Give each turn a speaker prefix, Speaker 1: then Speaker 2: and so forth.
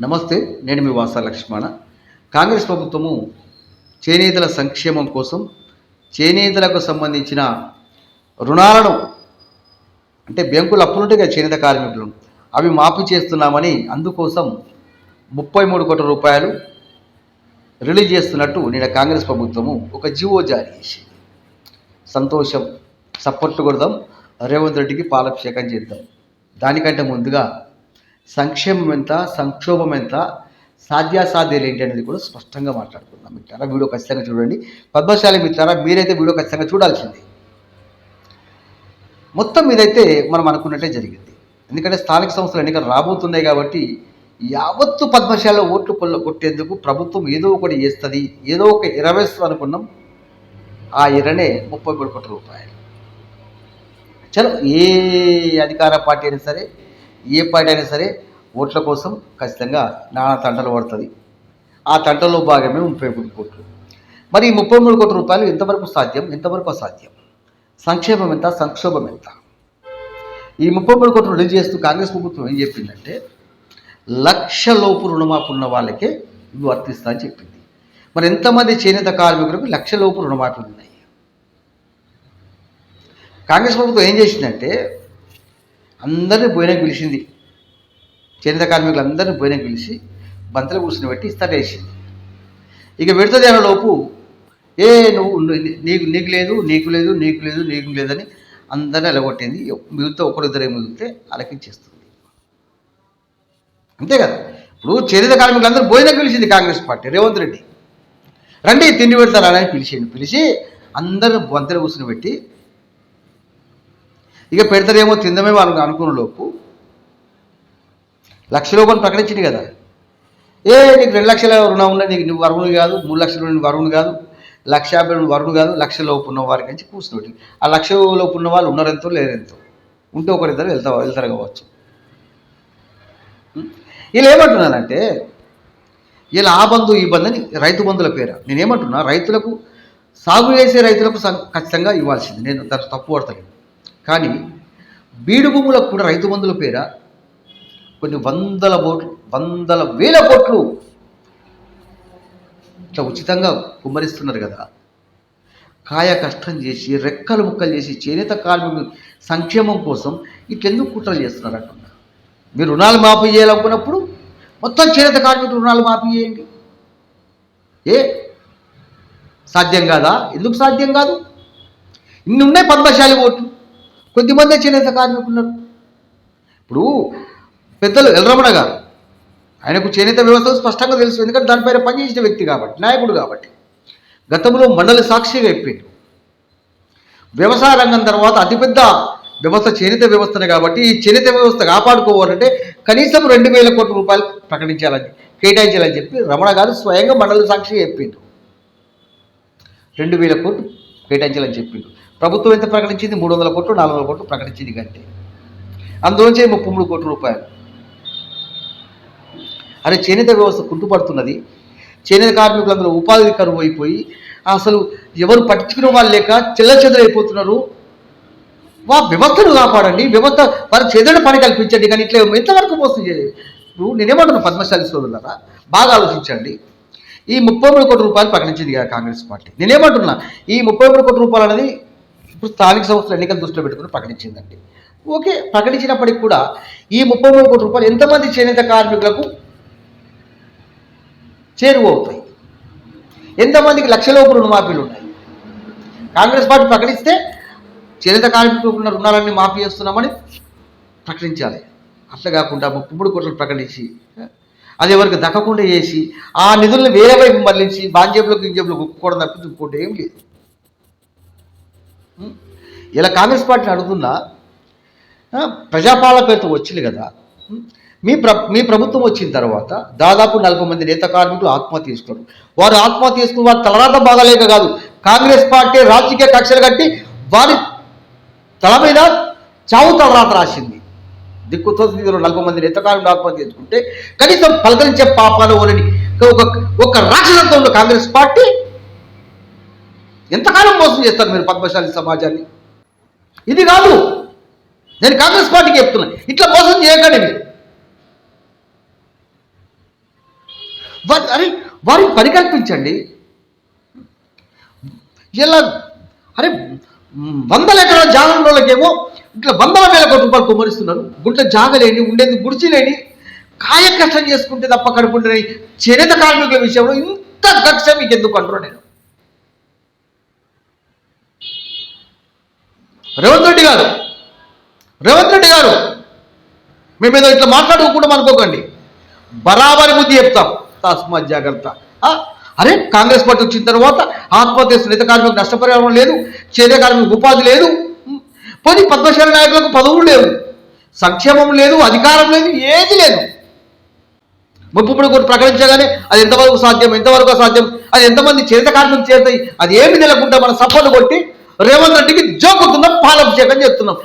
Speaker 1: నమస్తే నేను మీ వాసా లక్ష్మణ. కాంగ్రెస్ ప్రభుత్వము చేనేతల సంక్షేమం కోసం చేనేతలకు సంబంధించిన రుణాలను అంటే బ్యాంకులు అప్పులుంటాయి కదా చేనేత కార్మికులు అవి మాఫీ చేస్తున్నామని అందుకోసం ముప్పై మూడు కోట్ల రూపాయలు రిలీజ్ చేస్తున్నట్టు నేను కాంగ్రెస్ ప్రభుత్వము ఒక జీవో జారీ చేసింది. సంతోషం సపోర్ట్ కొడదాం రేవంత్ రెడ్డికి పాలాభిషేకం చేద్దాం. దానికంటే ముందుగా సంక్షేమం ఎంత సంక్షోభం ఎంత సాధ్యాసాధ్యాలు ఏంటి అనేది కూడా స్పష్టంగా మాట్లాడుకుందాం మిత్రారా. వీడియో ఖచ్చితంగా చూడండి. పద్మశాలి మిత్రారా మీరైతే వీడియో ఖచ్చితంగా చూడాల్సింది. మొత్తం మీదైతే మనం అనుకున్నట్టే జరిగింది. ఎందుకంటే స్థానిక సంస్థలు ఎన్నికలు రాబోతున్నాయి కాబట్టి యావత్తు పద్మశాల ఓట్లు కొల్ల కొట్టేందుకు ప్రభుత్వం ఏదో ఒకటి చేస్తుంది. ఏదో ఒక ఇరవేస్తుంది అనుకున్నాం. ఆ ఇరనే ముప్పై మూడు కోట్ల రూపాయలు. చలో ఏ అధికార పార్టీ అయినా సరే ఏ పార్టీ అయినా సరే ఓట్ల కోసం ఖచ్చితంగా నానా తంటలు పడుతుంది. ఆ తంటలో భాగమే ముప్పై మూడు కోట్లు. మరి ఈ ముప్పై మూడు కోట్ల రూపాయలు ఎంతవరకు సాధ్యం? ఎంతవరకు అసాధ్యం? సంక్షేమం ఎంత? సంక్షోభం ఎంత? ఈ ముప్పై మూడు కోట్లు రిలీజ్ చేస్తూ కాంగ్రెస్ ప్రభుత్వం ఏం చెప్పిందంటే లక్ష లోపు రుణమాఫీ ఉన్న వాళ్ళకే ఇవి వర్తిస్తా అని చెప్పింది. మరి ఎంతమంది చేనేత కార్మికులకు లక్ష లోపు రుణమాఫీలు ఉన్నాయి? కాంగ్రెస్ ప్రభుత్వం ఏం చేసిందంటే అందరినీ పోయినాక పిలిచింది చేనేత కార్మికులు అందరినీ బోయిన పిలిచి బంతలు కూర్చుని పెట్టి తరేసింది ఇక విడతది లోపు ఏ నువ్వు నీకు నీకు లేదు నీకు లేదు నీకు లేదు నీకు లేదని అందరినీ ఎలగొట్టింది మిగిలితే ఒకరిద్దరే మిగిలితే అలకించేస్తుంది అంతే కదా? ఇప్పుడు చేనేత కార్మికులు అందరూ పిలిచింది కాంగ్రెస్ పార్టీ రేవంత్ రెడ్డి. రండి తిండి పెడతారా అని పిలిచింది పిలిచి అందరూ వంతెన కూర్చుని పెట్టి ఇక పెడతారేమో తిందమే వాళ్ళు అనుకున్న లోపు. లక్ష రూపాయలు ప్రకటించింది కదా. ఏ నీకు రెండు లక్షల రుణం ఉన్నాయి నీకు నువ్వు వరుణు కాదు మూడు లక్షల నువ్వు వరుణు కాదు లక్ష యాభై రెండు వరుణు కాదు లక్ష లోపు ఉన్న వారికి నుంచి కూర్చున్నట్టు ఆ లక్ష లోపు ఉన్న వాళ్ళు ఉన్నారెంతో లేరెంతో. ఉంటే ఒకరిద్దరు వెళ్తా వెళ్తారు కావచ్చు. వీళ్ళు ఏమంటున్నానంటే వీళ్ళు ఆ బంధు ఈ బంధు అని రైతు బంధుల పేర. నేనేమంటున్నా రైతులకు సాగు చేసే రైతులకు ఖచ్చితంగా ఇవ్వాల్సింది. నేను దాన్ని తప్పు పడతలేదు కానీ బీడు భూములకు కూడా రైతు బంధుల పేర కొన్ని వందల కోట్లు వందల వేల కోట్లు ఇట్లా ఉచితంగా కుమ్మరిస్తున్నారు కదా. కాయ కష్టం చేసి రెక్కలు ముక్కలు చేసి చేనేత కార్మికుల సంక్షేమం కోసం ఇట్లెందుకు కుట్రలు చేస్తున్నారు అంటున్నా? మీరు రుణాలు మాఫీ చేయాలనుకున్నప్పుడు మొత్తం చేనేత కార్మికులు రుణాలు మాఫీ చేయండి. ఏ? సాధ్యం కాదా? ఎందుకు సాధ్యం కాదు? ఇన్ని ఉన్నాయి పద్మశాలి ఓట్లు కొద్దిమంది చేనేత కార్మికులు ఉన్నారు ఇప్పుడు పెద్దలు ఎల్రమణ గారు ఆయనకు చేనేత వ్యవస్థ స్పష్టంగా తెలుసు ఎందుకంటే దానిపైన పనిచేసిన వ్యక్తి కాబట్టి నాయకుడు కాబట్టి. గతంలో మండలి సాక్షిగా చెప్పిండు వ్యవసాయ రంగం తర్వాత అతిపెద్ద వ్యవస్థ చేనేత వ్యవస్థనే కాబట్టి ఈ చేనేత వ్యవస్థ కాపాడుకోవాలంటే కనీసం రెండు వేల కోట్ల రూపాయలు ప్రకటించాలని కేటాయించాలని చెప్పి రమణ గారు స్వయంగా మండలి సాక్షిగా చెప్పిండు. రెండు వేల కోట్లు కేటాయించాలని చెప్పిండు. ప్రభుత్వం ఎంత ప్రకటించింది? మూడు వందల కోట్లు నాలుగు వందల కోట్లు ప్రకటించింది కంటే అందులోంచి ముప్పై మూడు కోట్ల రూపాయలు. అరే చేనేత వ్యవస్థ కుంటుపడుతున్నది. చేనేత కార్మికులందరూ ఉపాధి కరువు అయిపోయి అసలు ఎవరు పట్టించుకునే వాళ్ళు లేక చెల్ల అయిపోతున్నారు. వా వ్యవస్థను కాపాడండి. వ్యవస్థ వారి చెదడ పని కల్పించండి. కానీ ఇట్లా ఎంతవరకు మోసం చేయాలి నేనేమంటున్నాను పద్మశాలి సోదరులరా? బాగా ఆలోచించండి. ఈ ముప్పై మూడు కోట్ల రూపాయలు ప్రకటించింది కాంగ్రెస్ పార్టీ. నేనేమంటున్నా ఈ ముప్పై మూడు కోట్ల రూపాయలు అనేది ఇప్పుడు స్థానిక సంస్థల ఎన్నికలు దృష్టిలో పెట్టుకుని ప్రకటించిందండి. ఓకే ప్రకటించినప్పటికి కూడా ఈ ముప్పై మూడు కోట్ల రూపాయలు ఎంతమంది చేనేత కార్మికులకు చేరువవుతాయి ఎంతమందికి లక్షలోపు రుణమాఫీలు ఉన్నాయి? కాంగ్రెస్ పార్టీ ప్రకటిస్తే చేనేత కార్మికులకు ఉన్న రుణాలన్నీ మాఫీ చేస్తున్నామని ప్రకటించాలి. అట్లా కాకుండా ముప్పై మూడు కోట్లు ప్రకటించి అది ఎవరికి దక్కకుండా చేసి ఆ నిధులను వేరే వైపు మళ్ళించి బాంజేబులకు ఇంజేబులు ఒప్పుకోవడం తప్పించి ఇంకోటి ఏం లేదు. ఇలా కాంగ్రెస్ పార్టీని అడుగుతున్నా ఆ, పేరుతో వచ్చింది కదా. మీ ప్ర మీ ప్రభుత్వం వచ్చిన తర్వాత దాదాపు నలభై మంది నేత కార్మికులు ఆత్మహత్య చేసుకున్నారు. వారు ఆత్మహత్య చేసుకుని వారి తలరాత బాగాలేక కాదు కాంగ్రెస్ పార్టీ రాజకీయ కక్షలు కట్టి వారి తల మీద చావు తలరాత రాసింది. దిక్కుతో నలభై మంది నేత ఆత్మహత్య చేసుకుంటే కనీసం పలకరించే పాపాలు ఓనని ఒక ఒక రాక్షసత్వంలో కాంగ్రెస్ పార్టీ ఎంతకాలం మోసం చేస్తారు మీరు పద్మశాలి సమాజాన్ని? ఇది కాదు. నేను కాంగ్రెస్ పార్టీకి చెప్తున్నా. ఇట్లా మోసం చేయకండి మీరు. వారి అరే వారికి పరికల్పించండి. ఇలా అరే వందల ఎకరాల జాగంలోకేమో ఇట్లా వందల వేల కోట్ల రూపాయలు కుమ్మరిస్తున్నారు. గుంట జాగలేని ఉండేది గుడిచిలేని కాయ కష్టం చేసుకుంటే తప్ప కడుపుండని చేనేత కార్మికుల విషయంలో ఇంత కక్ష మీకు ఎందుకు అంటున్నా నేను? రేవంత్ రెడ్డి గారు రేవంత్ రెడ్డి గారు మేము ఇట్లా మాట్లాడుకుంటాం అనుకోకండి బరాబరి బుద్ధి చెప్తాం తస్మాత్ జాగ్రత్త. అరే కాంగ్రెస్ పార్టీ వచ్చిన తర్వాత ఆత్మహత్య నేత కార్మికులకు నష్టపరిహారం లేదు చేనేత కార్మికులకు ఉపాధి లేదు పోనీ పద్మశాల నాయకులకు పదవులు లేవు. సంక్షేమం లేదు అధికారం లేదు ఏది లేదు. ముప్పుడు కూడా ప్రకటించగానే అది ఎంతవరకు సాధ్యం ఎంతవరకు సాధ్యం అది ఎంతమంది చేత చేస్తాయి అది ఏమి నెలకుండా మనం సపోర్ట్ కొట్టి రేవంత్ రెడ్డికి జోకుతుందా పాలభిషేకం చేస్తున్నాం.